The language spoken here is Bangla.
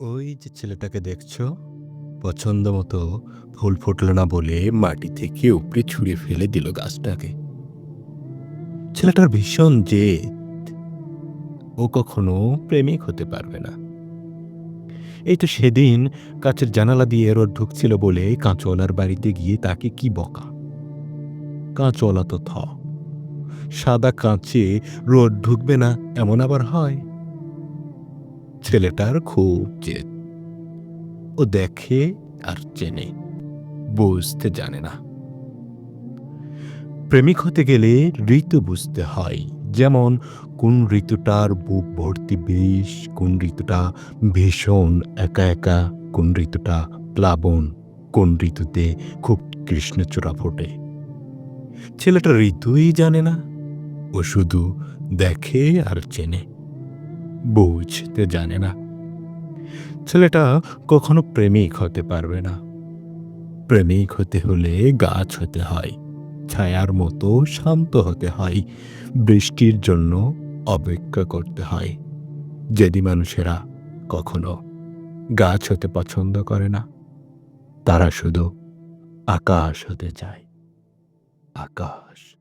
ওই যে ছেলেটাকে দেখছ? পছন্দ মতো ফুল ফুটলো না বলে মাটি থেকে উপরে ছুঁড়ে ফেলে দিল গাছটাকে। ছেলেটার ভীষণ জেদ। ও কখনো প্রেমিক হতে পারবে না। এই তো সেদিন কাছের জানালা দিয়ে রোদ ঢুকছিল বলে কাঁচওয়ালার বাড়িতে গিয়ে তাকে কি বকা? কাঁচওয়ালা তো থ। সাদা কাঁচে রোদ ঢুকবে না, এমন আবার হয়? ছেলেটার খুব জেদ। ও দেখে আর চেনে, বুঝতে জানে না। প্রেমিক হতে গেলে ঋতু বুঝতে হয়, যেমন কোন ঋতুটার বুক ভর্তি বিষ কোন ঋতুটা ভীষণ একা একা, কোন ঋতুটা প্লাবন, কোন ঋতুতে খুব কৃষ্ণচূড়া ফোটে। ছেলেটা ঋতুই জানে না, ও শুধু দেখে আর চেনে। বুঝতে জানে না। ছেলেটা কখনো প্রেমিক হতে পারবে না। প্রেমিক হতে হলে গাছ হতে হয়, ছায়ার মতো শান্ত হতে হয়, বৃষ্টির জন্য অপেক্ষা করতে হয়। যদি মানুষেরা কখনো গাছ হতে পছন্দ করে না। তারা শুধু আকাশ হতে চায়। আকাশ।